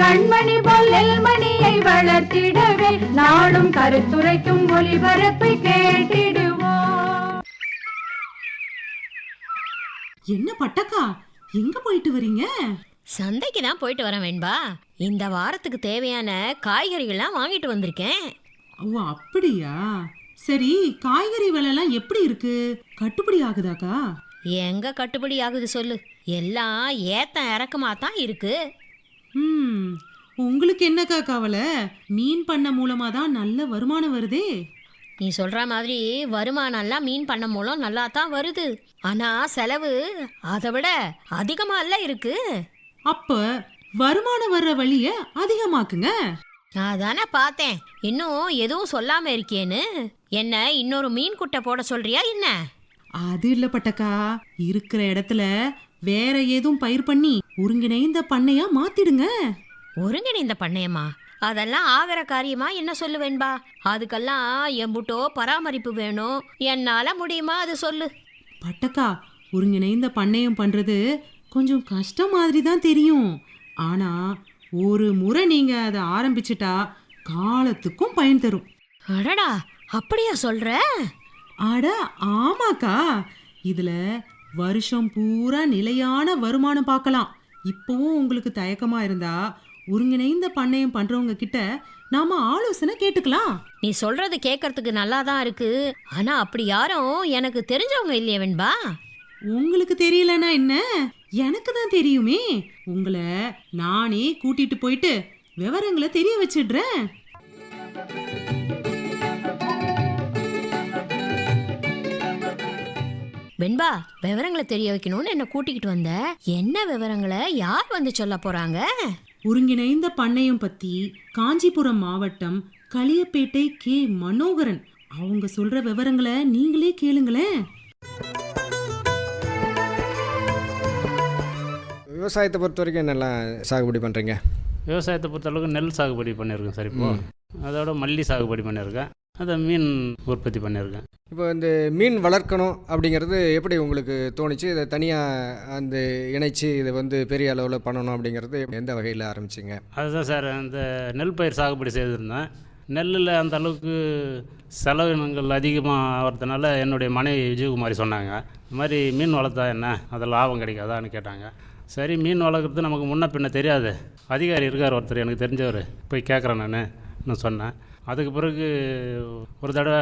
கண்மணி பொல்லல் மணியை வளர்த்திடவே நாடும் கருத்துரைக்கும் ஒளிபரப்பை கேட்டிடுவோம். என்ன பட்டக்கா? எங்க போயிட்டு வரீங்க? சந்தைக்கு தான் போயிட்டு வரேன் வேண்பா. இந்த வாரத்துக்கு தேவையான காய்கறிகள்லாம் வாங்கிட்டு வந்திருக்கேன். ஓ அப்படியா? சரி காய்கறி விலைலாம் எப்படி இருக்கு? கட்டுப்படி ஆகுதாக்கா? எங்க கட்டுப்படி ஆகுது சொல்லு. எல்லாம் ஏத்த இறக்கமா தான் இருக்கு. ம் உங்களுக்கு என்னக்கா கவலை? மீன் பண்ண மூலமா தான் நல்ல வருமானம் வருதே? நீ சொல்ற மாதிரி வருமானம்லாம் மீன் பண்ண மூலம் நல்லா தான் வருது. ஆனா செலவு அதை விட அதிகமா இல்ல இருக்கு. அப்ப வருமானம் வர்ற வழிய அதிகமாக்குங்க. அதானே பார்த்தேன். இன்னும் எதுவும் சொல்லாம இருக்கேன்னு என்ன இன்னொரு மீன் குட்டை போட சொல்றியா என்ன? அது இல்ல பட்டக்கா. இருக்கிற இடத்துல வேற ஏதும் பயிர் பண்ணி ஒருங்கிணைந்த பண்ணையா மாத்திடுங்க. ஒருங்கிணைந்த பண்ணையம்மா? அதெல்லாம் ஆகிற காரியமா என்ன சொல்லுவேன்பா? அதுக்கெல்லாம் எம்புட்டோ பராமரிப்பு வேணும். என்னால முடியுமா அது சொல்லு. பட்டக்கா ஒருங்கிணைந்த பண்ணையம் பண்றது கொஞ்சம் கஷ்டம் மாதிரி தான் தெரியும். ஆனா ஒரு முறை நீங்க அதை ஆரம்பிச்சிட்டா காலத்துக்கும் பயன் தரும். அடடா அப்படியா சொல்ற? அட ஆமாக்கா. இதுல வருஷம் பூரா நிலையான வருமானம் பார்க்கலாம். இப்பவும் உங்களுக்கு தயக்கமா இருந்தா ஒருங்கிணைந்த பண்ணையம் பண்றவங்க கிட்ட நாம ஆலோசனை கேட்டுக்கலாம். நீ சொல்றது கேட்கறதுக்கு நல்லா தான் இருக்கு. ஆனா அப்படி யாரும் எனக்கு தெரிஞ்சவங்க இல்லையே வெண்பா. உங்களுக்கு தெரியலனா என்ன? எனக்கு தான் தெரியுமே. உங்களை நானே கூட்டிட்டு போயிட்டு விவரங்களை தெரிய வச்சிடுறேன். வெண்பா விவரங்களை தெரிய வைக்கணும்னு என்ன கூட்டிக்கிட்டு வந்த. என்ன விவரங்களை யார் வந்து சொல்ல போறாங்க? ஒருங்கிணைந்த பண்ணையம் பத்தி காஞ்சிபுரம் மாவட்டம் களியப்பேட்டை கே. மனோகரன். அவங்க சொல்ற விவரங்களை நீங்களே கேளுங்களேன். விவசாயத்தை பொறுத்த வரைக்கும் என்னெல்லாம் சாகுபடி பண்ணுறீங்க விவசாயத்தை பொறுத்தளவுக்கு நெல் சாகுபடி பண்ணியிருக்கேன் சார் இப்போ. அதோட மல்லி சாகுபடி பண்ணியிருக்கேன். அதை மீன் உற்பத்தி பண்ணியிருக்கேன். இப்போ இந்த மீன் வளர்க்கணும் அப்படிங்கிறது எப்படி உங்களுக்கு தோணுச்சு? இதை தனியாக அந்த இணைச்சி இதை வந்து பெரிய அளவில் பண்ணணும் அப்படிங்கிறது எந்த வகையில் ஆரம்பிச்சிங்க? அதுதான் சார் அந்த நெல் பயிர் சாகுபடி செய்திருந்தேன். நெல்லில் அந்த அளவுக்கு செலவினங்கள் அதிகமாக ஆகிறதுனால என்னுடைய மனைவி விஜயகுமாரி சொன்னாங்க இந்த மாதிரி மீன் வளர்த்தா என்ன? அதில் லாபம் கிடைக்காதான்னு கேட்டாங்க. சரி மீன் வளர்க்குறது நமக்கு முன்ன பின்ன தெரியாது. அதிகாரி இருக்கார் ஒருத்தர் எனக்கு தெரிஞ்சவர். போய் கேட்குறேன் நான் நான் சொன்னேன். அதுக்கு பிறகு ஒரு தடவை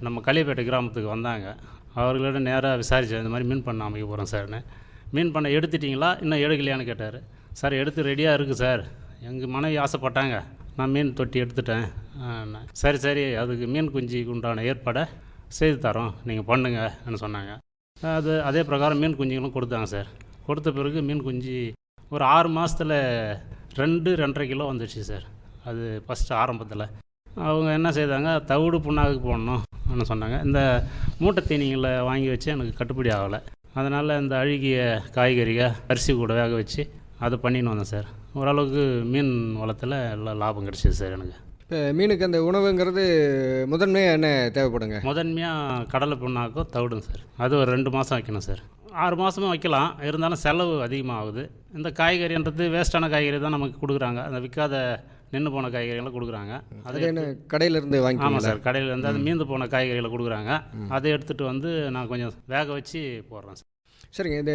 நம்ம களியப்பேட்டை கிராமத்துக்கு வந்தாங்க. அவர்களோட நேராக விசாரித்தேன் இந்த மாதிரி மீன் பண்ண அமைக்க போகிறோம் சார்னு. மீன் பண்ண எடுத்துட்டிங்களா? இன்னும் எடுக்கலையான்னு கேட்டார். சார் எடுத்து ரெடியாக இருக்குது சார். எங்கள் மனைவி ஆசைப்பட்டாங்க. நான் மீன் தொட்டி எடுத்துட்டேன். ஆ, சரி சரி அதுக்கு மீன் குஞ்சுக்கு உண்டான ஏற்பாடை செய்து தரோம். நீங்கள் பண்ணுங்கன்னு சொன்னாங்க. அது அதே பிரகாரம் மீன் குஞ்சுகளும் கொடுத்தாங்க சார். கொடுத்த பிறகு மீன் குஞ்சு ஒரு ஆறு மாதத்தில் ரெண்டு ரெண்டரை கிலோ வந்துடுச்சு சார். அது ஃபஸ்ட்டு ஆரம்பத்தில். அவங்க என்ன செய்தாங்க தவிடு புண்ணாக்கு போடணும்னு சொன்னாங்க. இந்த மூட்டை தீனிகளை வாங்கி வச்சு எனக்கு கட்டுப்படி ஆகலை. அதனால் இந்த அழுகிய காய்கறிகள் அரிசி கூட வேக வச்சு அதை பண்ணின்னு வந்தேன் சார். ஓரளவுக்கு மீன் வளத்தில் எல்லாம் லாபம் கிடச்சிது சார் எனக்கு. இப்போ மீனுக்கு அந்த உணவுங்கிறது முதன்மையாக என்ன தேவைப்படுங்க? முதன்மையாக கடலை புண்ணாக்கோ தவிடுங்க சார். அது ஒரு ரெண்டு மாதம் வைக்கணும் சார். ஆறு மாதமும் வைக்கலாம். இருந்தாலும் செலவு அதிகமாக ஆகுது இந்த காய்கறின்றது வேஸ்ட்டான காய்கறி தான் நமக்கு கொடுக்குறாங்க. அந்த விற்காத நின்று போன காய்கறிகளை கொடுக்குறாங்க. அது கடையிலேருந்து ஆமாம் வாங்கிக்கலாம் சார் கடையில் இருந்து அது மீந்து போன காய்கறிகளை கொடுக்குறாங்க. அதை எடுத்துகிட்டு வந்து நான் கொஞ்சம் வேக வச்சு போடுறேன் சார். சரிங்க இந்த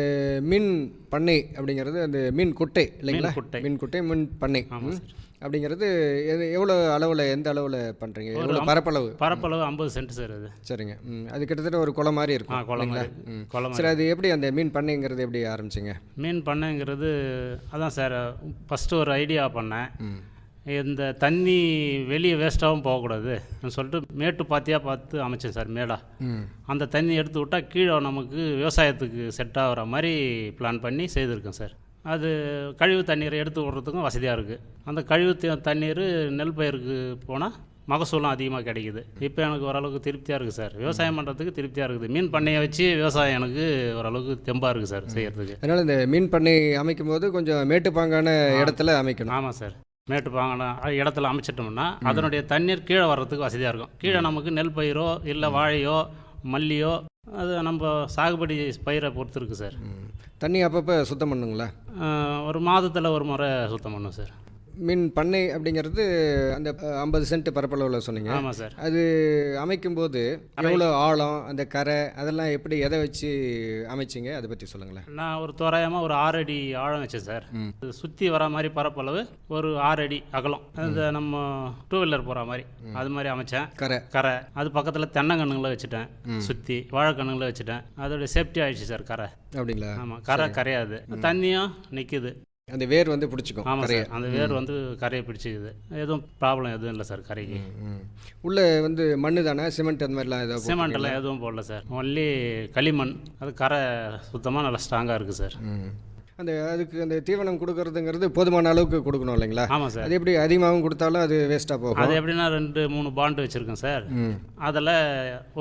மீன் பண்ணை அப்படிங்கிறது அந்த மீன் குட்டை இல்லைங்களா? மீன் குட்டை. மீன் குட்டை மீன் பண்ணை. ஆமாம் அப்படிங்கிறது எவ்வளோ அளவில் எந்த அளவில் பண்ணுறீங்க எவ்வளோ பரப்பளவு? பரப்பளவு ஐம்பது சென்ட் சார் அது. சரிங்க அது கிட்டத்தட்ட ஒரு குளம் மாதிரி இருக்கும் குளம் குளம் சரி அது எப்படி அந்த மீன் பண்ணைங்கிறது எப்படி ஆரம்பிச்சிங்க? மீன் பண்ணைங்கிறது அதான் சார் ஃபஸ்ட்டு ஒரு ஐடியா பண்ணேன். இந்த தண்ணி வெளியே வேஸ்ட்டாகவும் போகக்கூடாது சொல்லிட்டு மேட்டு பாத்தியாக பார்த்து அமைச்சேன் சார் மேடா. அந்த தண்ணி எடுத்து விட்டால் கீழே நமக்கு விவசாயத்துக்கு செட் ஆகிற மாதிரி பிளான் பண்ணி செய்திருக்கேன் சார். அது கழிவு தண்ணீரை எடுத்து விடுறதுக்கும் வசதியாக இருக்குது அந்த கழிவு தண்ணீர் நெல் பயிருக்கு போனால் மகசூலும் அதிகமாக கிடைக்குது. இப்போ எனக்கு ஓரளவுக்கு திருப்தியாக இருக்குது சார். விவசாயம் பண்ணுறதுக்கு திருப்தியாக இருக்குது. மீன் பண்ணையை வச்சு விவசாயம் எனக்கு ஓரளவுக்கு தெம்பாக இருக்குது சார் செய்யறதுக்கு. அதனால் இந்த மீன் பண்ணை அமைக்கும் போது கொஞ்சம் மேட்டுப்பாங்கான இடத்துல அமைக்கணும். ஆமாம் சார். மேட்டுப்பாங்கன இடத்துல அமைச்சிட்டோம்னா அதனுடைய தண்ணீர் கீழே வர்றதுக்கு வசதியாக இருக்கும். கீழே நமக்கு நெல் பயிரோ இல்லை வாழையோ மல்லியோ அது நம்ம சாகுபடி பயிரை பொறுத்து இருக்குது சார். தண்ணி அப்பப்போ சுத்தம் பண்ணுங்களா? ஒரு மாதத்தில் ஒரு முறை சுத்தம் பண்ணும் சார். மீன் பண்ணை அப்படிங்கிறது அந்த ஐம்பது சென்ட் பரப்பளவில் சொன்னீங்க. ஆமாம் சார். அது அமைக்கும்போது எவ்வளோ ஆழம் அந்த கரை அதெல்லாம் எப்படி எதை வச்சு அமைச்சிங்க? அதை பற்றி சொல்லுங்களேன். நான் ஒரு தோராயமாக ஒரு ஆறு அடி ஆழம் வச்சேன் சார். சுற்றி வர மாதிரி பரப்பளவு ஒரு ஆறு அடி அகலம். அந்த நம்ம டூ வீலர் போகிற மாதிரி. அது மாதிரி அமைச்சேன். கரை. கரை. அது பக்கத்தில் தென்னங்கன்றுங்களை வச்சுட்டேன். சுற்றி வாழைக்கண்ணுங்களை வச்சுட்டேன். அதோட சேஃப்டி ஆயிடுச்சு சார் கரை. அப்படிங்களா? ஆமாம் கரை கரையாது. தண்ணியும் நிற்குது அந்த வேர் வந்து பிடிச்சிக்கும் ஆமாம் சார். அந்த வேர் வந்து கரையை பிடிச்சிக்குது. எதுவும் ப்ராப்ளம் எதுவும் இல்லை சார் கரைக்கு. உள்ள வந்து மண்ணு தானே? சிமெண்ட் அந்த மாதிரிலாம் ஏதாவது சிமெண்ட் எல்லாம் எதுவும் போடல சார். ஒன்லி களிமண். அது கரை சுத்தமாக நல்லா ஸ்ட்ராங்காக இருக்குது சார். அந்த அதுக்கு அந்த தீவனம் கொடுக்கறதுங்கிறது போதுமான அளவுக்கு கொடுக்கணும் இல்லைங்களா? ஆமாம் சார். அது எப்படி அதிகமாகவும் கொடுத்தாலும் அது வேஸ்ட்டாக போகும்? அது எப்படின்னா ரெண்டு மூணு பாண்டு வச்சுருக்கேன் சார். அதில்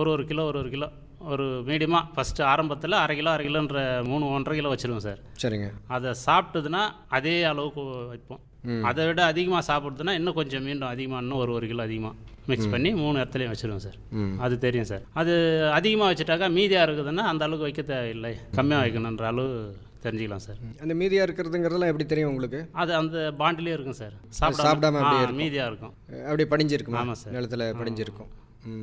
ஒரு ஒரு கிலோ ஒரு ஒரு கிலோ ஒரு மீடியமாக ஃபஸ்ட்டு ஆரம்பத்தில் அரை கிலோ அரை கிலோன்ற மூணு ஒன்றரை கிலோ வச்சுருவேன் சார். சரிங்க. அதை சாப்பிட்டதுன்னா அதே அளவுக்கு வைப்போம். அதை விட அதிகமாக சாப்பிடுதுன்னா இன்னும் கொஞ்சம் மீண்டும் அதிகமாக இன்னும் ஒரு ஒரு கிலோ அதிகமாக மிக்ஸ் பண்ணி மூணு இடத்துலையும் வச்சுருவேன் சார். அது தெரியும் சார். அது அதிகமாக வச்சுட்டாக்கா மீதியாக இருக்குதுன்னா அந்த அளவுக்கு வைக்க தேவையில்லை. கம்மியாக வைக்கணுன்ற அளவு தெரிஞ்சுக்கலாம் சார். அந்த மீதியாக இருக்கிறதுங்கிறதெல்லாம் எப்படி தெரியும் உங்களுக்கு? அது அந்த பாண்டிலே இருக்கும் சார். சாப்பிடாம. மீதியாக இருக்கும். அப்படியே படிஞ்சிருக்குமா? ஆமாம் சார். நிலத்துல படிஞ்சிருக்கும்.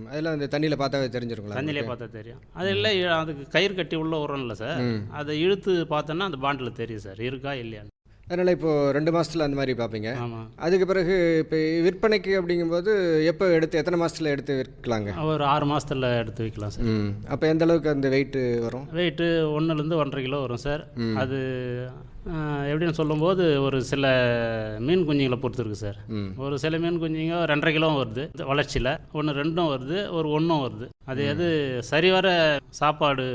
அதெல்லாம் அந்த தண்ணியில் பார்த்தாவே தெரிஞ்சிருங்களா தண்ணியிலே பார்த்தா தெரியும். அது இல்லை அதுக்கு கயிறு கட்டி உள்ள உரம்ல சார். அதை இழுத்து பார்த்தோன்னா அந்த பாண்டில் தெரியும் சார். இருக்கா இல்லையான்னு அதனால் இப்போது ரெண்டு மாதத்தில் அந்த மாதிரி பார்ப்பீங்க. ஆமாம் அதுக்கு பிறகு இப்போ விற்பனைக்கு அப்படிங்கும்போது எப்போ எடுத்து எத்தனை மாதத்தில் எடுத்து விற்கலாங்க? ஒரு ஆறு மாதத்தில் எடுத்து வைக்கலாம் சார். ம். அப்போ எந்த அளவுக்கு அந்த வெயிட்டு வரும்? வெயிட்டு ஒன்றுலேருந்து ஒன்றரை கிலோ வரும் சார். அது எப்படின்னு சொல்லும்போது ஒரு சில மீன் குஞ்சுங்களை பொறுத்து இருக்குது சார் ஒரு சில மீன் குஞ்சுங்க ரெண்டரை கிலோ வருது. வளர்ச்சியில். ஒன்று ரெண்டும் வருது ஒரு ஒன்றும் வருது. அது எது சரிவர சாப்பாடு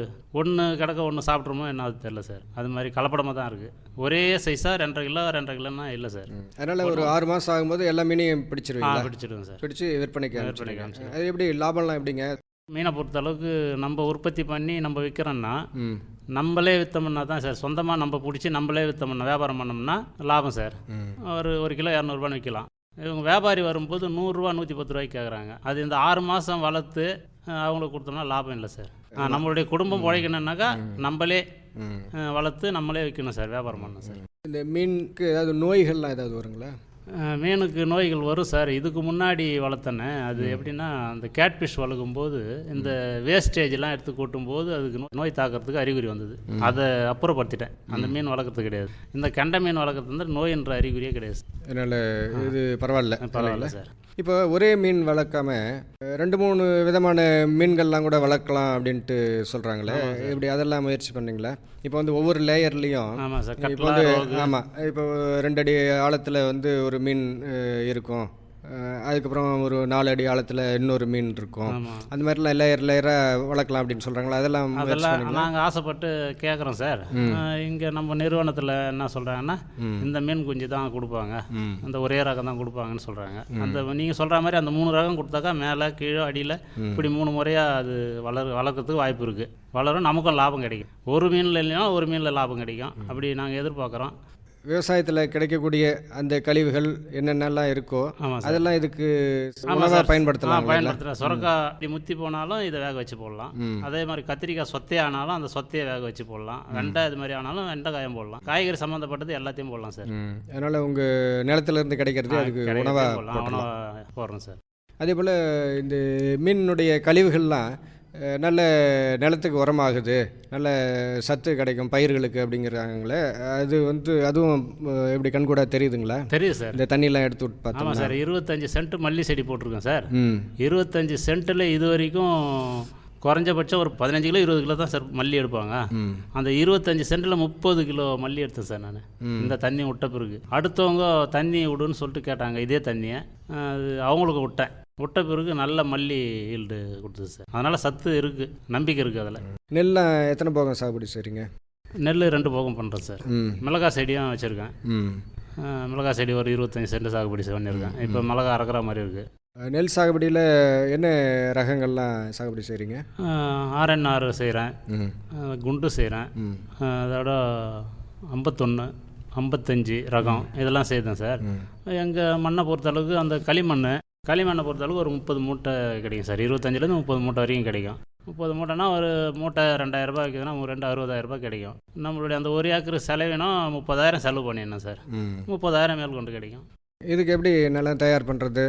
ஒன்று கிடக்க ஒன்று சாப்பிட்றோமோ என்ன அது தெரில சார். அது மாதிரி கலப்படமாக தான் இருக்குது ஒரே சைஸாக ரெண்டரை கிலோ ரெண்டரை கிலோன்னா இல்லை சார். அதனால் ஒரு ஆறு மாதம் ஆகும்போது எல்லா மீனையும் ஆ பிடிச்சிருவீங்களா பிடிச்சிடுவேன் சார். பிடிச்சி விற்பனைக்கு விற்பனைக்கு. அது எப்படி லாபம்லாம் எப்படிங்க? மீனை பொறுத்த அளவுக்கு நம்ம உற்பத்தி பண்ணி நம்ம விற்கிறோன்னா நம்மளே விற்றோம்னா தான் சார். சொந்தமாக நம்ம பிடிச்சி நம்மளே விற்றோம்னா வியாபாரம் பண்ணோம்னா லாபம் சார். ஒரு ஒரு கிலோ இரநூறுபான்னு விற்கலாம் இவங்க வியாபாரி வரும்போது நூறுரூவா நூற்றி பத்து ரூபாய்க்கு கேட்குறாங்க அது இந்த ஆறு மாதம் வளர்த்து அவங்களுக்கு கொடுத்தோம்னா லாபம் இல்லை சார். நம்மளுடைய குடும்பம் உழைக்கணுன்னாக்கா நம்மளே வளர்த்து நம்மளே விற்கணும் சார் வியாபாரம் பண்ணணும் சார். இந்த மீனுக்கு ஏதாவது நோய்கள்லாம் ஏதாவது வருங்களா? மீனுக்கு நோய்கள் வரும் சார். இதுக்கு முன்னாடி வளர்த்தனே அது எப்படின்னா அந்த கேட்ஃபிஷ் வளர்க்கும்போது இந்த வேஸ்டேஜ்லாம் எடுத்து கொட்டும்போது அதுக்கு நோய் தாக்கிறதுக்கு அறிகுறி வந்தது. அதை அப்புறப்படுத்திட்டேன். அந்த மீன் வளர்க்குறது கிடையாது. இந்த கெண்டை மீன் வளர்க்குறது வந்து நோயின்ற அறிகுறியே கிடையாது அதனால் இது பரவாயில்ல. பரவாயில்ல சார். இப்போ ஒரே மீன் வளர்க்காம ரெண்டு மூணு விதமான மீன்கள்லாம் கூட வளர்க்கலாம் அப்படின்ட்டு சொல்கிறாங்களே இப்படி அதெல்லாம் முயற்சி பண்ணீங்களா? இப்போ வந்து ஒவ்வொரு லேயர்லேயும் ஆமாம் சார். இப்போ வந்து ஆமாம் இப்போ ரெண்டு அடி ஆழத்தில் வந்து ஒரு மீன் இருக்கும். அதுக்கப்புறம் ஒரு நாலு அடி ஆழத்தில் இன்னொரு மீன் இருக்கும். அந்த மாதிரிலாம் லேயர் லேயராக வளர்க்கலாம் அப்படின்னு சொல்கிறாங்களா அதெல்லாம் அதெல்லாம்? நாங்கள் ஆசைப்பட்டு கேட்குறோம் சார். இங்கே நம்ம நிறுவனத்தில் என்ன சொல்கிறாங்கன்னா இந்த மீன் குஞ்சு தான் கொடுப்பாங்க. அந்த ஒரே ரகம் தான் கொடுப்பாங்கன்னு சொல்கிறாங்க அந்த நீங்கள் சொல்கிற மாதிரி அந்த மூணு ரகம் கொடுத்தாக்கா மேலே கீழே அடியில் இப்படி மூணு முறையாக அது வளர் வளர்க்கறதுக்கு வாய்ப்பு இருக்குது வளரும் நமக்கும் லாபம் கிடைக்கும். ஒரு மீனில் இல்லைன்னா ஒரு மீனில் லாபம் கிடைக்கும். அப்படி நாங்கள் எதிர்பார்க்குறோம். விவசாயத்தில் கிடைக்கக்கூடிய அந்த கழிவுகள் என்னென்னலாம் இருக்கோ அதெல்லாம் இதுக்கு உணவாக. பயன்படுத்தலாம் பயன்படுத்தலாம். சுரக்காய் இப்படி முத்தி போனாலும் இதை வேக வச்சு போடலாம். அதே மாதிரி கத்திரிக்காய் சொத்தையே ஆனாலும் அந்த சொத்தையை வேக வச்சு போடலாம். வெண்டை இது மாதிரி ஆனாலும் வெண்டைக்காயம் போடலாம். காய்கறி சம்மந்தப்பட்டது எல்லாத்தையும் போடலாம் சார். அதனால் உங்கள் நிலத்திலேருந்து கிடைக்கிறது அதுக்கு உணவாக போடலாம். உணவாக போடுறோம் சார். அதே போல் இந்த மீனுடைய கழிவுகள்லாம் நல்ல நிலத்துக்கு உரமாகுது. நல்ல சத்து கிடைக்கும் பயிர்களுக்கு அப்படிங்கிறாங்களே அது வந்து அதுவும் எப்படி கண்கூட தெரியுதுங்களா? தெரியுது சார். இந்த தண்ணியெல்லாம் எடுத்து விட்டு ஆமாம் பார்த்தோம்னா சார் இருபத்தஞ்சி சென்ட் மல்லி செடி போட்டிருக்கேன் சார். இருபத்தஞ்சி சென்ட்டில் இது வரைக்கும் குறைஞ்சபட்சம் ஒரு பதினஞ்சு கிலோ இருபது கிலோ தான் சார் மல்லி எடுப்பாங்க. அந்த இருபத்தஞ்சி சென்ட்டில் முப்பது கிலோ மல்லி எடுத்தேன் சார் நான். இந்த தண்ணி விட்ட பிறகு. அடுத்தவங்க தண்ணி விடுன்னு சொல்லிட்டு கேட்டாங்க இதே தண்ணியை. அது அவங்களுக்கு விட்டேன். விட்ட பிறகு நல்ல மல்லி ஈல்டு கொடுத்தது சார். அதனால் சத்து இருக்குது நம்பிக்கை இருக்குது அதில். நெல்லாம் எத்தனை போகம் சாகுபடி செய்கிறீங்க நெல் ரெண்டு போகம் பண்ணுறேன் சார். ம். மிளகாய் செடியும் வச்சுருக்கேன். ம். மிளகாய் செடி ஒரு இருபத்தஞ்சி சென்ட் சாகுபடி பண்ணியிருக்கேன் இப்போ மிளகாய் அறக்கிற மாதிரி இருக்குது நெல் சாகுபடியில் என்ன ரகங்கள்லாம் சாகுபடி செய்கிறீங்க ஆர்என்ஆர் செய்கிறேன் குண்டு செய்கிறேன் அதோட ஐம்பத்தொன்று ஐம்பத்தஞ்சு ரகம் இதெல்லாம் செய்தேன் சார். எங்கள் மண்ணை பொறுத்தளவுக்கு அந்த களிமண் களிமண்ணை பொறுத்தளவுக்கு ஒரு முப்பது மூட்டை கிடைக்கும் சார். இருபத்தஞ்சிலேருந்து முப்பது மூட்டை வரைக்கும் கிடைக்கும். முப்பது மூட்டைனா ஒரு மூட்டை ரெண்டாயிரரூபா விற்குதுன்னா ஒரு ரெண்டு அறுபதாயிரரூபா கிடைக்கும். நம்மளுடைய அந்த ஒரு ஏக்கர் செலவினம் முப்பதாயிரம் செலவு பண்ணிடணும் சார். முப்பதாயிரம் மேல் கொண்டு கிடைக்கும். இதுக்கு எப்படி நிலம் தயார் பண்ணுறது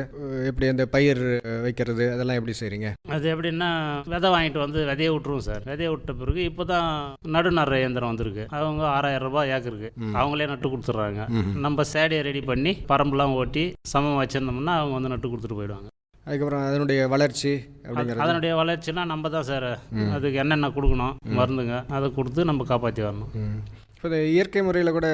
எப்படி அந்த பயிர் வைக்கிறது? அதெல்லாம் எப்படி செய்கிறீங்க அது எப்படின்னா விதை வாங்கிட்டு வந்து விதைய விட்டுருவோம் சார். விதைய விட்ட பிறகு இப்போ தான் நடுநற இயந்திரம் வந்திருக்கு. அவங்க ஆறாயிரம் ரூபாய் ஏக்கருக்கு. அவங்களே நட்டு கொடுத்துட்றாங்க. நம்ம சேடியை ரெடி பண்ணி பரம்புலாம் ஓட்டி சமம் வச்சிருந்தோம்னா அவங்க வந்து நட்டு கொடுத்துட்டு போயிடுவாங்க. அதுக்கப்புறம் அதனுடைய வளர்ச்சி அப்படிங்கிறது? அதனுடைய வளர்ச்சினா நம்ம தான் சார் அதுக்கு என்னென்ன கொடுக்கணும் மருந்துங்க அதை கொடுத்து நம்ம காப்பாற்றி வரணும். இப்போ இயற்கை முறையில் கூட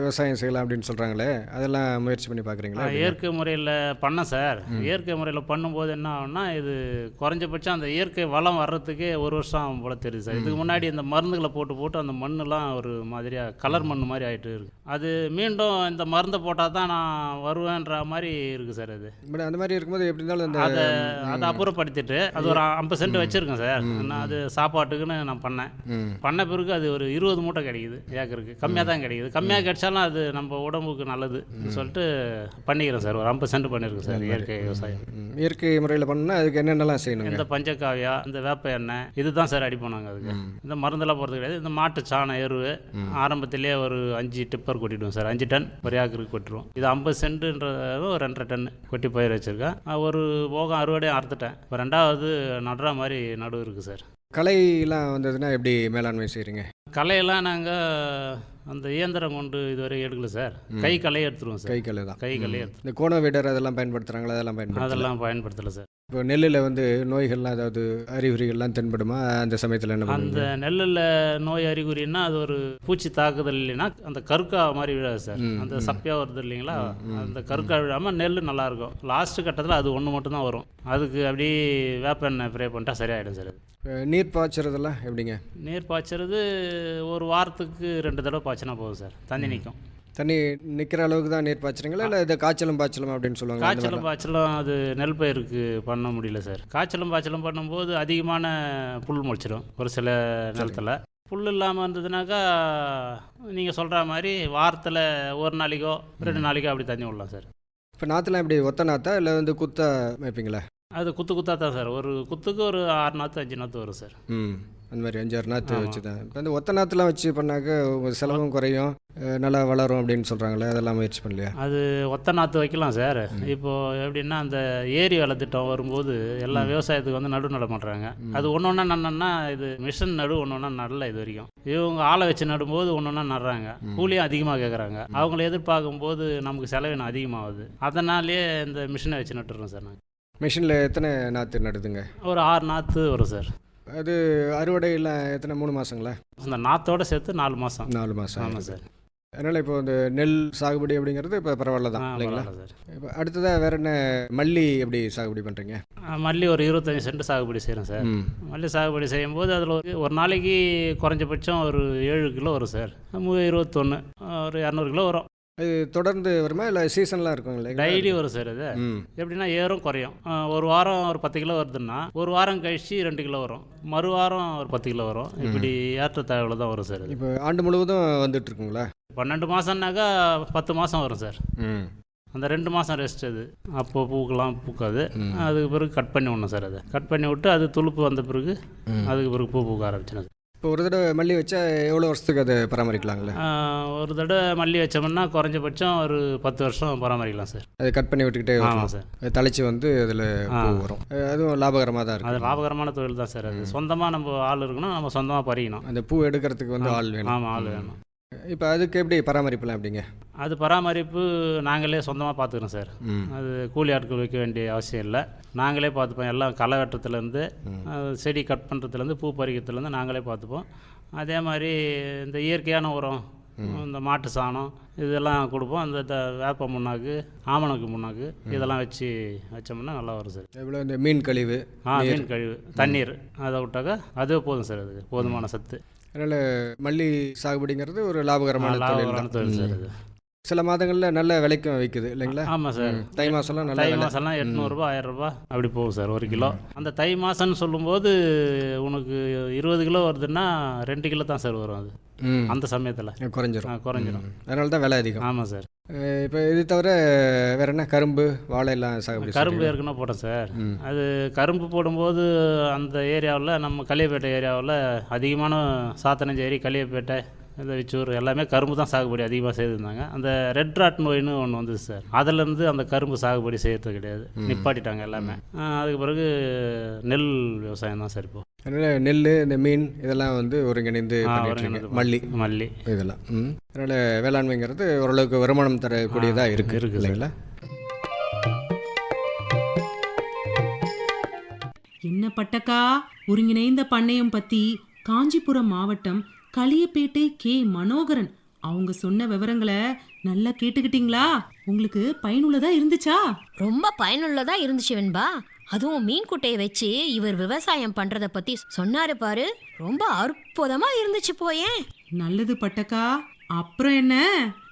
விவசாயம் செய்யலாம் அப்படின்னு சொல்கிறாங்களே அதெல்லாம் முயற்சி பண்ணி பார்க்குறீங்களா இயற்கை முறையில் பண்ணேன் சார். இயற்கை முறையில் பண்ணும்போது என்ன ஆகும்னா இது குறைஞ்சபட்சம் அந்த இயற்கை வளம் வர்றதுக்கே ஒரு வருஷம் ஆகும் போல தெரியுது சார். இதுக்கு முன்னாடி இந்த மருந்துகளை போட்டு போட்டு அந்த மண்ணெலாம் ஒரு மாதிரியாக கலர் மண் மாதிரி ஆகிட்டு இருக்கு. அது மீண்டும் இந்த மருந்தை போட்டால் தான் நான் வருவேன்ற மாதிரி இருக்குது சார் அது. பட் அந்த மாதிரி இருக்கும்போது எப்படி இருந்தாலும் இந்த அதை அதை அப்புறப்படுத்திட்டு அது ஒரு ஐம்பது சென்ட் வச்சுருக்கேன் சார். நான் அது சாப்பாட்டுக்குன்னு நான் பண்ணேன். பண்ண பிறகு அது ஒரு இருபது மூட்டை கிடைக்குது ஏக்கருக்கு கம்மியாக தான் கிடைக்குது. கம்மியாக கிடைச்சாலும் அது நம்ம உடம்புக்கு நல்லது சொல்லிட்டு பண்ணிக்கிறேன் சார். ஒரு ஐம்பது சென்ட் பண்ணியிருக்கேன் சார் இயற்கை விவசாயம். இயற்கை முறையில் பண்ணால் அதுக்கு என்னென்னலாம் செய்யணுங்க? இந்த பஞ்சகாவியா இந்த வேப்ப எண்ணெய் இதுதான் சார் அடி பண்ணாங்க அதுக்கு. இந்த மருந்தெல்லாம் போகிறது கிடையாது. இந்த மாட்டு சாண எருவு ஆரம்பத்திலேயே ஒரு அஞ்சு டிப்பர் கொட்டிடுவோம் சார். அஞ்சு டன் ஒரு ஏக்கருக்கு கொட்டிடுவோம் இது ஐம்பது சென்ட்டுன்றது ஒரு ரெண்டரை டன் கொட்டி பயிர் வச்சுருக்கேன். ஒரு போகம் அறுவடையும் அறுத்துட்டேன். இப்போ ரெண்டாவது நடுற மாதிரி நடுவு இருக்குது சார். களையெல்லாம் வந்ததுன்னா எப்படி மேலாண்மை செய்கிறீங்க களையெல்லாம் நாங்கள் அந்த இயந்திரம் கொண்டு இதுவரை எடுக்கல சார். கை களையை எடுத்துருவோம் சார். கை களை தான். கை களையை எடுத்து. இந்த கோண வீடர் அதெல்லாம் பயன்படுத்துகிறாங்களா அதெல்லாம் பயன்படுத்தலாம் அதெல்லாம் பயன்படுத்தலை சார். இப்போ நெல்லில் வந்து நோய்கள்லாம் ஏதாவது அறிகுறிகள்லாம் தென்படுமா? அந்த சமயத்தில் என்ன அந்த நெல்லில் நோய் அறிகுறின்னா அது ஒரு பூச்சி தாக்குதல் இல்லைன்னா அந்த கருக்கா மாதிரி விழாது சார். அந்த சப்பையாக வருது இல்லைங்களா? அந்த கருக்கா விழாமல் நெல் நல்லா இருக்கும். லாஸ்ட் கட்டத்தில் அது ஒன்று மட்டும் தான் வரும். அதுக்கு அப்படியே வேப்பெண்ணெய் ப்ரே பண்ணிட்டா சரியாயிடும் சார் அது. நீர் பாய்ச்சறதெல்லாம் எப்படிங்க? நீர் பாய்ச்சறது ஒரு வாரத்துக்கு ரெண்டு தடவை பாய்ச்சினா போதும் சார். தண்ணி நிற்கும் தண்ணி நிற்கிற அளவுக்கு தான் நீர் பாய்ச்சுறீங்களா? இல்லை இது காய்ச்சலும் பாய்ச்சலும் அப்படின்னு சொல்லுவாங்க காய்ச்சலும் பாய்ச்சலும் அது நெல் பயிருக்கு பண்ண முடியல சார். காய்ச்சலும் பாய்ச்சலும் பண்ணும்போது அதிகமான புல் முளைச்சிடும் ஒரு சில நிலத்தில். புல் இல்லாமல் இருந்ததுனாக்கா நீங்கள் சொல்கிற மாதிரி வாரத்தில் ஒரு நாளைக்கோ ரெண்டு நாளைக்கோ அப்படி தண்ணி விடலாம் சார். இப்போ நாற்றுலாம் எப்படி ஒத்த நாத்தா இல்லை வந்து குத்தா வைப்பீங்களா அது குத்து குத்தா தான் சார். ஒரு குத்துக்கு ஒரு ஆறு நாற்று அஞ்சு நாற்று வரும் சார். ம். அந்த மாதிரி அஞ்சாறு நாற்று வச்சு தான் இப்போ இந்த ஒத்த நாற்றுலாம் வச்சு பண்ணாக்க உங்கள் செலவும் குறையும். நல்லா வளரும் அப்படின்னு சொல்கிறாங்களே அதெல்லாம் முயற்சி பண்ணலையா? அது ஒத்த நாற்று வைக்கலாம் சார். இப்போது எப்படின்னா அந்த ஏரி வேலை திட்டம் வரும்போது எல்லா விவசாயத்துக்கு வந்து நடு நட பண்ணுறாங்க அது ஒன்று ஒன்றா நன்னா இது மிஷின் நடு ஒன்று ஒன்றா நடல இது வரைக்கும். இவங்க ஆளை வச்சு நடும்போது ஒன்று ஒன்றா நடுறாங்க. கூலியும் அதிகமாக கேட்குறாங்க அவங்கள எதிர்பார்க்கும்போது நமக்கு செலவினம் அதிகமாகுது. அதனாலேயே இந்த மிஷினை வச்சு நட்டுறோம் சார் நாங்கள் மிஷினில் எத்தனை நாற்று நடுதுங்க? ஒரு ஆறு நாற்று வரும் சார். அது அறுவடையில் எத்தனை? மூணு மாதங்களா அந்த நாற்றோட சேர்த்து நாலு மாதம் நாலு மாதம் ஆமாம் சார். அதனால் இப்போ இந்த நெல் சாகுபடி அப்படிங்கிறது இப்போ பரவாயில்ல தான் இல்லைங்களா? இப்போ அடுத்ததாக வேற என்ன மல்லி எப்படி சாகுபடி பண்ணுறீங்க மல்லி ஒரு இருபத்தஞ்சி சென்ட் சாகுபடி செய்கிறேன் சார். மல்லி சாகுபடி செய்யும்போது அதில் ஒரு ஒரு நாளைக்கு குறைஞ்சபட்சம் ஒரு ஏழு கிலோ வரும் சார். இருபத்தொன்று ஒரு இரநூறு கிலோ வரும். அது தொடர்ந்து வருமா? இல்லை சீசன்லாம் இருக்கும் டெய்லி வரும் சார் இது. எப்படின்னா ஏறும் குறையும். ஒரு வாரம் ஒரு பத்து கிலோ வருதுன்னா ஒரு வாரம் கழிச்சு ரெண்டு கிலோ வரும். மறு வாரம் ஒரு பத்து கிலோ வரும். இப்படி ஏற்றத்தாழ்வில் தான் வரும் சார் இது. இப்போ ஆண்டு முழுவதும் வந்துட்டு இருக்குங்களா? பன்னெண்டு மாதம்னாக்கா பத்து மாதம் வரும் சார். அந்த ரெண்டு மாதம் ரெஸ்ட் அது. அப்போ பூக்கெல்லாம் பூக்காது. அதுக்கு பிறகு கட் பண்ணி விடணும் சார் அதை. கட் பண்ணி விட்டு அது துளுப்பு வந்த பிறகு அதுக்கு பிறகு பூ பூக்க ஆரம்பிச்சிடும் இப்போ ஒரு தடவை மல்லி வச்சா எவ்வளோ வருஷத்துக்கு அதை பராமரிக்கலாங்களே ஒரு தடவை மல்லி வச்சோம்னா குறைஞ்சபட்சம் ஒரு பத்து வருஷம் பராமரிக்கலாம் சார். அதை கட் பண்ணி விட்டுக்கிட்டே ஆமாம் சார். அது தழைச்சி வந்து அதில் வரும். அது- அதுவும் லாபகரமாக தான் அது இருக்கும். லாபகரமான தொழில் தான் சார் அது. சொந்தமாக நம்ம ஆள் இருக்கணும் நம்ம சொந்தமாக பறிக்கணும். அந்த பூ எடுக்கிறதுக்கு வந்து ஆள் வேணும். ஆமாம் ஆள் வேணும். இப்போ அதுக்கு எப்படி பராமரிப்பலாம் எப்படிங்க? அது பராமரிப்பு நாங்களே சொந்தமாக பார்த்துக்கிறோம் சார். அது கூலி ஆட்கள் வைக்க வேண்டிய அவசியம் இல்லை. நாங்களே பார்த்துப்போம் எல்லாம் களை வெட்டுறதுலேருந்து அது செடி கட் பண்ணுறதுலேருந்து பூ பறிக்கிறதுலேருந்து நாங்களே பார்த்துப்போம் அதே மாதிரி இந்த இயற்கையான உரம் இந்த மாட்டு சாணம் இதெல்லாம் கொடுப்போம். அந்த த- வேப்ப முன்னாக்கு ஆமணக்கு முன்னாக்கு இதெல்லாம் வச்சு வச்சோம்னா நல்லா வரும் சார். எவ்வளோ இந்த மீன் கழிவு ஆ மீன் கழிவு தண்ணீர். அதை விட்டாக்கா அதுவே போதும் சார். அதுக்கு போதுமான சத்து. அதனால் மல்லி சாகுபடிங்கிறது ஒரு லாபகரமான தொழில் தான். தொழில் சார் அது சில மாதங்களில் நல்ல விலைக்கும் விற்குது இல்லைங்களா? ஆமாம் சார். தை மாதம்லாம் நல்ல தை மாதம்லாம் எட்நூறுபா ஆயிரரூபா அப்படி போகும் சார் ஒரு கிலோ. அந்த தை மாதம்னு சொல்லும்போது உனக்கு இருபது கிலோ வருதுன்னா ரெண்டு கிலோ தான் சார் வரும் அது. அந்த சமயத்தில். குறைஞ்சிரும். குறைஞ்சிரும். அதனால தான் விலை அதிகம். ஆமாம் சார். இப்போ இது தவிர வேற என்ன? கரும்பு வாழை எல்லாம் சாகுபடி கரும்பு? ஏற்கனவே போட்டேன் சார். அது கரும்பு போடும்போது அந்த ஏரியாவில் நம்ம களியப்பேட்டை ஏரியாவில் அதிகமான சாத்தனஞ்சேரி களியப்பேட்டை இந்த விச்சூர் எல்லாமே கரும்பு தான் சாகுபடி அதிகமாக செய்திருந்தாங்க. அந்த ரெட் ராட் நோயின்னு ஒன்று வந்தது சார். அதுலேருந்து அந்த கரும்பு சாகுபடி செய்யறது கிடையாது. நிப்பாட்டிட்டாங்க எல்லாமே. அதுக்கு பிறகு நெல் விவசாயம் தான் சார் இப்போ. அதனால நெல் இந்த மீன் இதெல்லாம் வந்து ஒருங்கிணைந்து. மல்லி. மல்லி. இதெல்லாம். அதனால வேளாண்மைங்கிறது ஓரளவுக்கு வருமானம் தரக்கூடியதாக இருக்கு இருக்கு. சார். இல்லைங்களா? என்ன பட்டக்கா? ஒருங்கிணைந்த பண்ணையம் பத்தி காஞ்சிபுரம் மாவட்டம் களியப்பேட்டை கே. மனோகரன். அவங்க சொன்ன விவரங்களை நல்லா கேட்டுக்கிட்டீங்களா? உங்களுக்கு பயனுள்ளதா இருந்துச்சா? ரொம்ப பயனுள்ளதா இருந்துச்சு வெண்பா. அதுவும் மீன் குட்டையை வச்சு இவர் விவசாயம் பண்றத பத்தி சொன்னாரு பாரு. ரொம்ப அற்புதமா இருந்துச்சு போயேன் நல்லது பட்டக்கா. அப்புறம் என்ன?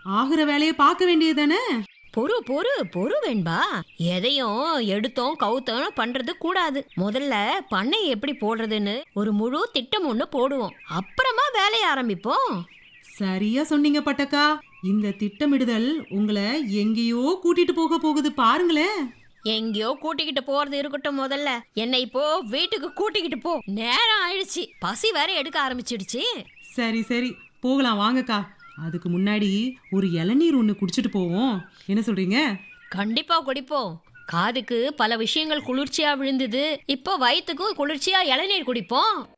ஆகுற வேலையை பார்க்க வேண்டியதானே பொறு பொறு பொறு வேண்பா. எதையும் எடுத்தோம் கவுத்தோம் பண்றது கூடாது. முதல்ல பண்ணை எப்படி போடுறதுன்னு ஒரு முழு திட்டம் ஒன்று போடுவோம். அப்புறமா வேலையை ஆரம்பிப்போம். சரியா சொன்னீங்க பட்டக்கா. இந்த திட்டமிடுதல் உங்களை எங்கேயோ கூட்டிட்டு போக போகுது பாருங்களேன். எங்கேயோ கூட்டிக்கிட்டு போறது இருக்கட்டும் முதல்ல. என்னை இப்போ வீட்டுக்கு கூட்டிக்கிட்டு போ. நேரம் ஆயிடுச்சு. பசி வேற எடுக்க ஆரம்பிச்சிடுச்சு. சரி சரி. போகலாம் வாங்கக்கா. அதுக்கு முன்னாடி ஒரு இளநீர் ஒன்று குடிச்சிட்டு போவோம். என்ன சொல்றீங்க? கண்டிப்பா குடிப்போம் காதுக்கு பல விஷயங்கள் குளிர்ச்சியா விழுந்தது. இப்போ வயிற்றுக்கும் குளிர்ச்சியா இளநீர் குடிப்போம்.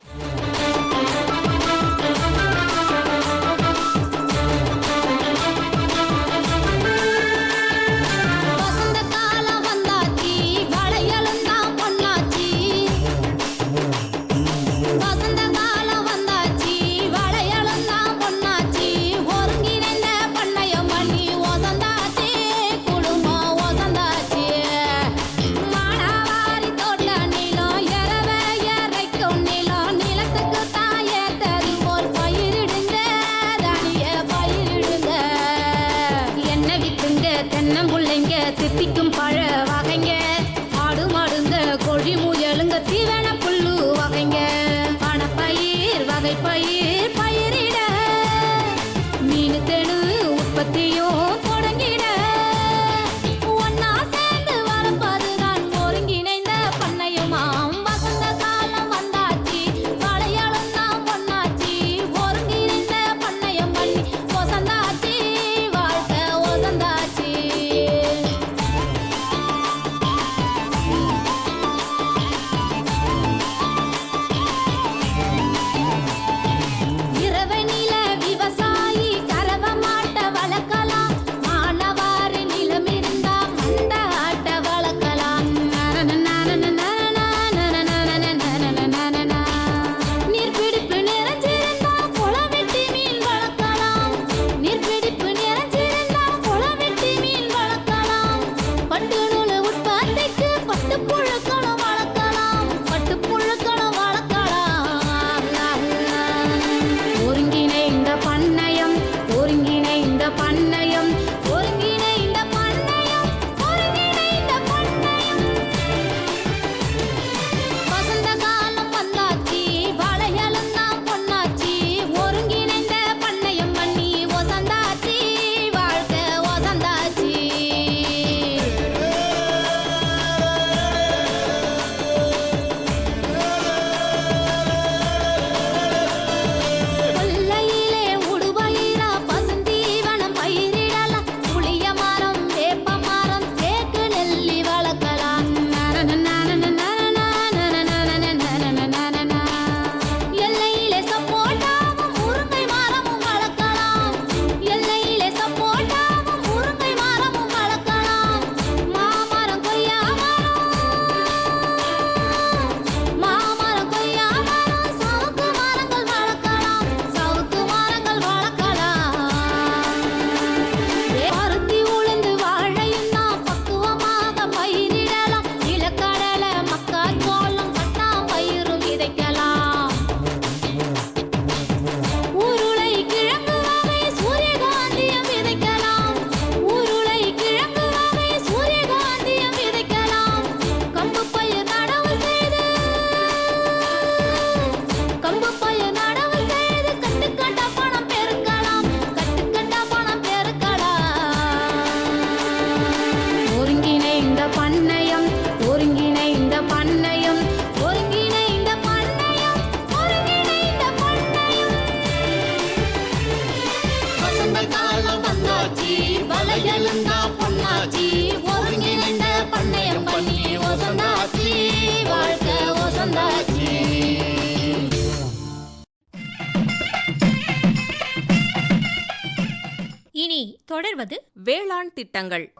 திட்டங்கள்.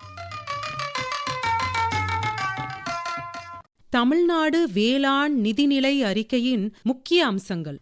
தமிழ்நாடு வேளாண் நிதிநிலை அறிக்கையின் முக்கிய அம்சங்கள்.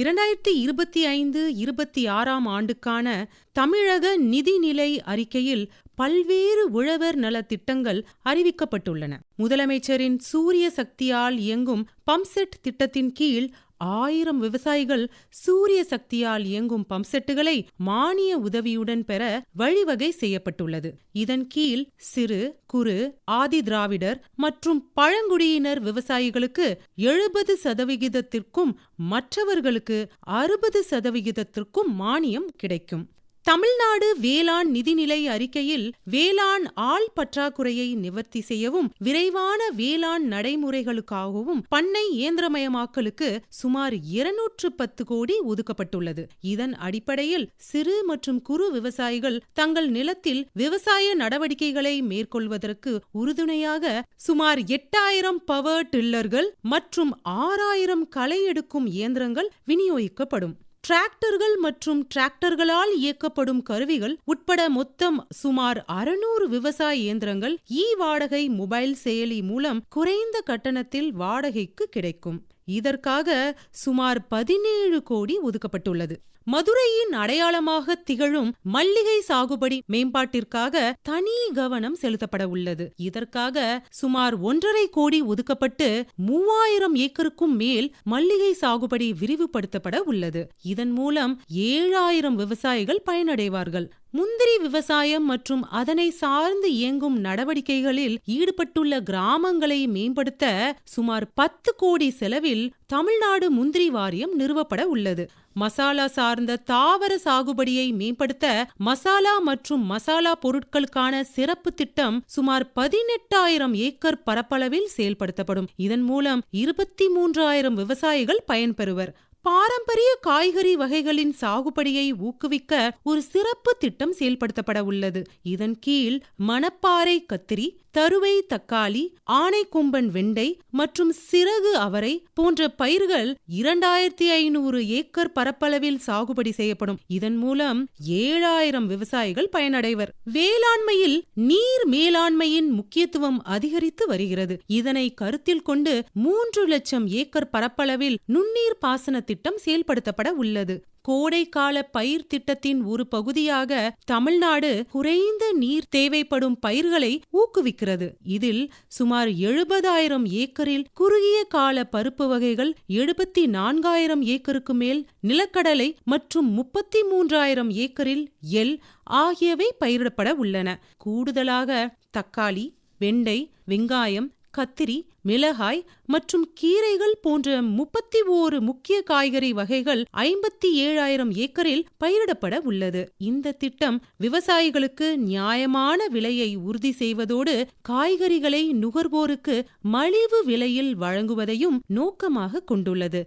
இரண்டாயிரத்தி இருபத்தி ஐந்து இருபத்தி ஆறாம் ஆண்டுக்கான தமிழக நிதிநிலை அறிக்கையில் பல்வேறு உழவர் நல திட்டங்கள் அறிவிக்கப்பட்டுள்ளன. முதலமைச்சரின் சூரிய சக்தியால் இயங்கும் பம்ப்செட் திட்டத்தின் கீழ் ஆயிரம் விவசாயிகள் சூரிய சக்தியால் இயங்கும் பம்ப்செட்டுகளை மானிய உதவியுடன் பெற வழிவகை செய்யப்பட்டுள்ளது. இதன் கீழ் சிறு குறு ஆதி திராவிடர் மற்றும் பழங்குடியினர் விவசாயிகளுக்கு எழுபது சதவிகிதத்திற்கும் மற்றவர்களுக்கு அறுபது சதவிகிதத்திற்கும் மானியம் கிடைக்கும். தமிழ்நாடு வேளாண் நிதிநிலை அறிக்கையில் வேளாண் ஆள் பற்றாக்குறையை நிவர்த்தி செய்யவும் விரைவான வேளாண் நடைமுறைகளுக்காகவும் பண்ணை இயந்திரமயமாக்கலுக்கு சுமார் இருநூற்று பத்து கோடி ஒதுக்கப்பட்டுள்ளது. இதன் அடிப்படையில் சிறு மற்றும் குறு விவசாயிகள் தங்கள் நிலத்தில் விவசாய நடவடிக்கைகளை மேற்கொள்வதற்கு உறுதுணையாக சுமார் எட்டாயிரம் பவர் டில்லர்கள் மற்றும் ஆறாயிரம் களை எடுக்கும் இயந்திரங்கள் விநியோகிக்கப்படும். டிராக்டர்கள் மற்றும் டிராக்டர்களால் இயக்கப்படும் கருவிகள் உட்பட மொத்தம் சுமார் அறுநூறு விவசாய இயந்திரங்கள் இ வாடகை மொபைல் செயலி மூலம் குறைந்த கட்டணத்தில் வாடகைக்கு கிடைக்கும். இதற்காக சுமார் பதினேழு கோடி ஒதுக்கப்பட்டுள்ளது. மதுரையின் அடையாளமாக திகழும் மல்லிகை சாகுபடி மேம்பாட்டிற்காக தனி கவனம் செலுத்தப்பட உள்ளது. இதற்காக சுமார் ஒன்றரை கோடி ஒதுக்கப்பட்டு மூவாயிரம் ஏக்கருக்கும் மேல் மல்லிகை சாகுபடி விரிவுபடுத்தப்பட உள்ளது. இதன் மூலம் ஏழாயிரம் விவசாயிகள் பயனடைவார்கள். முந்திரி விவசாயம் மற்றும் அதனை சார்ந்து இயங்கும் நடவடிக்கைகளில் ஈடுபட்டுள்ள கிராமங்களை மேம்படுத்த சுமார் பத்து கோடி செலவில் தமிழ்நாடு முந்திரி வாரியம் நிறுவப்பட உள்ளது. மசாலா சார்ந்த தாவர சாகுபடியை மேம்படுத்த மசாலா மற்றும் மசாலா பொருட்களுக்கான சிறப்பு திட்டம் சுமார் பதினெட்டாயிரம் ஏக்கர் பரப்பளவில் செயல்படுத்தப்படும். இதன் மூலம் இருபத்தி மூன்றாயிரம் விவசாயிகள் பயன்பெறுவர். பாரம்பரிய காய்கறி வகைகளின் சாகுபடியை ஊக்குவிக்க ஒரு சிறப்பு திட்டம் செயல்படுத்தப்பட உள்ளது. இதன் கீழ் மணப்பாறை கத்திரி தருவை தக்காளி ஆனைக்கொம்பன் வெண்டை மற்றும் சிறகு அவரை போன்ற பயிர்கள் இரண்டாயிரத்தி ஐநூறு ஏக்கர் பரப்பளவில் சாகுபடி செய்யப்படும். இதன் மூலம் ஏழாயிரம் விவசாயிகள் பயனடைவர். வேளாண்மையில் நீர் மேலாண்மையின் முக்கியத்துவம் அதிகரித்து வருகிறது. இதனை கருத்தில் கொண்டு மூன்று லட்சம் ஏக்கர் பரப்பளவில் நுண்ணீர் பாசன திட்டம் செயல்படுத்தப்பட உள்ளது. கோடைக்கால பயிர் திட்டத்தின் ஒரு பகுதியாக தமிழ்நாடு குறைந்த நீர் தேவைப்படும் பயிர்களை ஊக்குவிக்கிறது. இதில் சுமார் எழுபதாயிரம் ஏக்கரில் குறுகிய கால பருப்பு வகைகள் எழுபத்தி நான்காயிரம் ஏக்கருக்கு மேல் நிலக்கடலை மற்றும் முப்பத்தி மூன்றாயிரம் ஏக்கரில் எல் ஆகியவை பயிரிடப்பட உள்ளன. கூடுதலாக தக்காளி வெண்டை வெங்காயம் கத்திரி மிளகாய் மற்றும் கீரைகள் போன்ற முப்பத்தி ஓரு முக்கிய காய்கறி வகைகள் ஐம்பத்தி ஏழாயிரம் ஏக்கரில் பயிரிடப்பட உள்ளது. இந்த திட்டம் விவசாயிகளுக்கு நியாயமான விலையை உறுதி செய்வதோடு காய்கறிகளை நுகர்வோருக்கு மலிவு விலையில் வழங்குவதையும் நோக்கமாக கொண்டுள்ளது.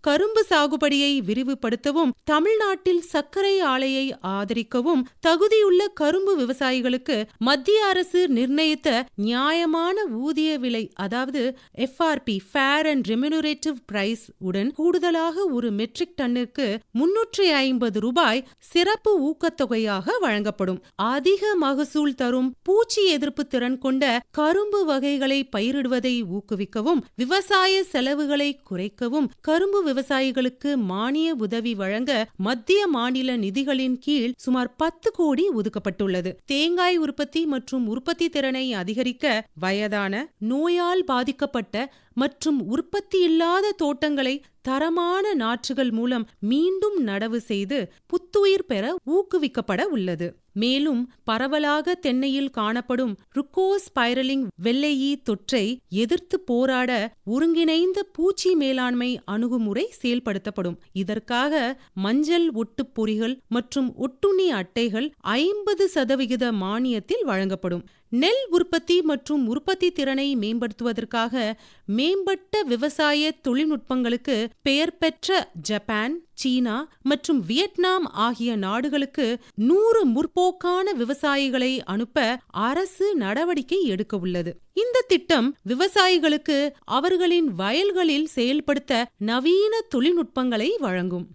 கரும்பு சாகுபடியை விரிவுபடுத்தவும் தமிழ்நாட்டில் சர்க்கரை ஆலையை ஆதரிக்கவும் தகுதியுள்ள கரும்பு விவசாயிகளுக்கு மத்திய அரசு நிர்ணயித்த நியாயமான ஊதிய விலை அதாவது FRP fair and remunerative price உடன் கூடுதலாக ஒரு மெட்ரிக் டன்னுக்கு முன்னூற்றி ஐம்பது ரூபாய் சிறப்பு ஊக்கத்தொகையாக வழங்கப்படும். அதிக மகசூல் தரும் பூச்சி எதிர்ப்பு திறன் கொண்ட கரும்பு வகைகளை பயிரிடுவதை ஊக்குவிக்கவும் விவசாய செலவுகளை குறைக்கவும் கரும்பு விவசாயிகளுக்கு மானிய உதவி வழங்க மத்திய மாநில நிதிகளின் கீழ் சுமார் பத்து கோடி ஒதுக்கப்பட்டுள்ளது. தேங்காய் உற்பத்தி மற்றும் உற்பத்தி திறனை அதிகரிக்க வயதான நோயால் பாதிக்கப்பட்ட மற்றும் உற்பத்தி இல்லாத தோட்டங்களை தரமான நாற்றுகள் மூலம் மீண்டும் நடவு செய்து புத்துயிர் பெற ஊக்குவிக்கப்பட உள்ளது. மேலும் பரவலாக தென்னையில் காணப்படும் ருக்கோஸ் பைரலிங் வெள்ளையீ தொற்றை எதிர்த்து போராட ஒருங்கிணைந்த பூச்சி மேலாண்மை அணுகுமுறை செயல்படுத்தப்படும். இதற்காக மஞ்சள் ஒட்டுப் பொறிகள் மற்றும் ஒட்டுண்ணி அட்டைகள் ஐம்பது சதவிகித மானியத்தில் வழங்கப்படும். நெல் உற்பத்தி மற்றும் உற்பத்தி திறனை மேம்படுத்துவதற்காக மேம்பட்ட விவசாய தொழில்நுட்பங்களுக்கு பெயர் பெற்ற ஜப்பான் சீனா மற்றும் வியட்நாம் ஆகிய நாடுகளுக்கு நூறு முற்போக்கான விவசாயிகளை அனுப்ப அரசு நடவடிக்கை எடுக்க உள்ளது. இந்த திட்டம் விவசாயிகளுக்கு அவர்களின் வயல்களில் செயல்படுத்த நவீன தொழில்நுட்பங்களை வழங்கும்.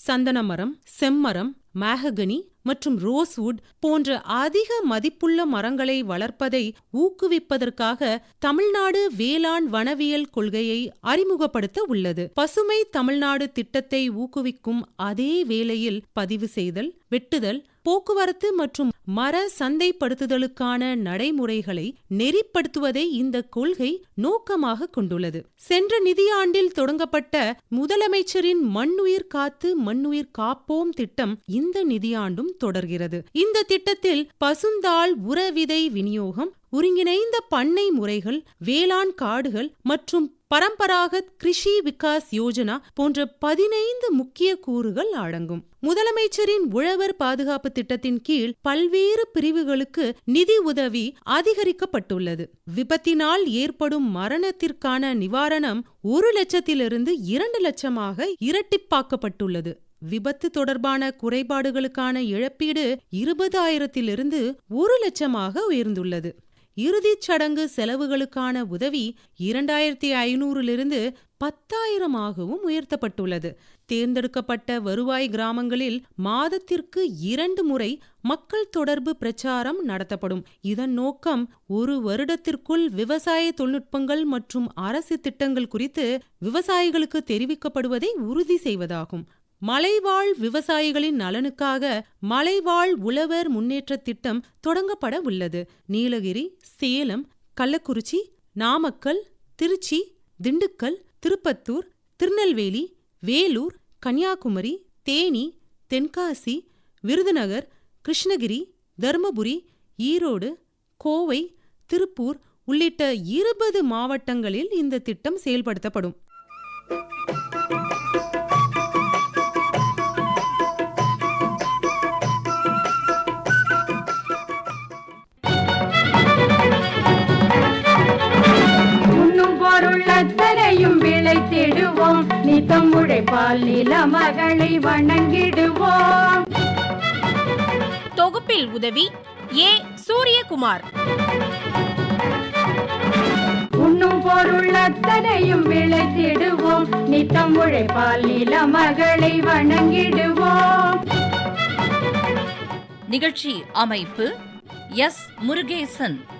சந்தன மரம் செம்மரம் மேககனி மற்றும் ரோஸ்வுட் போன்ற அதிக மதிப்புள்ள மரங்களை வளர்ப்பதை ஊக்குவிப்பதற்காக தமிழ்நாடு வேளாண் வனவியல் கொள்கையை அறிமுகப்படுத்த உள்ளது. பசுமை தமிழ்நாடு திட்டத்தை ஊக்குவிக்கும் அதே வேளையில் பதிவு செய்தல் வெட்டுதல் போக்குவரத்து மற்றும் மர சந்தைப்படுத்துதலுக்கான நடைமுறைகளை நெறிப்படுத்துவதை இந்த கொள்கை நோக்கமாக கொண்டுள்ளது. சென்ற நிதியாண்டில் தொடங்கப்பட்ட முதலமைச்சரின் மண்ணுயிர் காத்து மண்ணுயிர் காப்போம் திட்டம் இந்த நிதியாண்டும் தொடர்கிறது. இந்த திட்டத்தில் பசுந்தாள் உரவிதை விநியோகம் ஒருங்கிணைந்த பண்ணை முறைகள் வேளாண் காடுகள் மற்றும் பரம்பராகத் கிருஷி விகாஸ் யோஜனா போன்ற பதினைந்து முக்கிய கூறுகள் அடங்கும். முதலமைச்சரின் உழவர் பாதுகாப்பு திட்டத்தின் கீழ் பல்வேறு பிரிவுகளுக்கு நிதி உதவி அதிகரிக்கப்பட்டுள்ளது. விபத்தினால் ஏற்படும் மரணத்திற்கான நிவாரணம் ஒரு லட்சத்திலிருந்து இரண்டு லட்சமாக இரட்டிப்பாக்கப்பட்டுள்ளது. விபத்து தொடர்பான குறைபாடுகளுக்கான இழப்பீடு இருபதாயிரத்திலிருந்து ஒரு லட்சமாக உயர்ந்துள்ளது. இறுதிச் சடங்கு செலவுகளுக்கான உதவி இரண்டாயிரத்தி ஐநூறிலிருந்து பத்தாயிரமாகவும் உயர்த்தப்பட்டுள்ளது. தேர்ந்தெடுக்கப்பட்ட வருவாய் கிராமங்களில் மாதத்திற்கு இரண்டு முறை மக்கள் தொடர்பு பிரச்சாரம் நடத்தப்படும். இதன் நோக்கம் ஒரு வருடத்திற்குள் விவசாய தொழில்நுட்பங்கள் மற்றும் அரசு திட்டங்கள் குறித்து விவசாயிகளுக்கு தெரிவிக்கப்படுவதை உறுதி செய்வதாகும். மலைவாழ் விவசாயிகளின் நலனுக்காக மலைவாழ் உழவர் முன்னேற்ற திட்டம் தொடங்கப்பட உள்ளது. நீலகிரி சேலம் கள்ளக்குறிச்சி நாமக்கல் திருச்சி திண்டுக்கல் திருப்பத்தூர் திருநெல்வேலி வேலூர் கன்னியாகுமரி தேனி தென்காசி விருதுநகர் கிருஷ்ணகிரி தருமபுரி ஈரோடு கோவை திருப்பூர் உள்ளிட்ட இருபது மாவட்டங்களில் இந்த திட்டம் செயல்படுத்தப்படும். பொருள் அத்தனையும் விளைத்திடுவோம். நித்தம் உழைப்பால் நில மகளை வணங்கிடுவோம். தொகுப்பில் உதவி ஏ. சூரியகுமார். உண்ணும் பொருள் அத்தனையும் விளைத்திடுவோம். நித்தம் உழைப்பால் நில மகளை வணங்கிடுவோம். நிகழ்ச்சி அமைப்பு எஸ். முருகேசன்.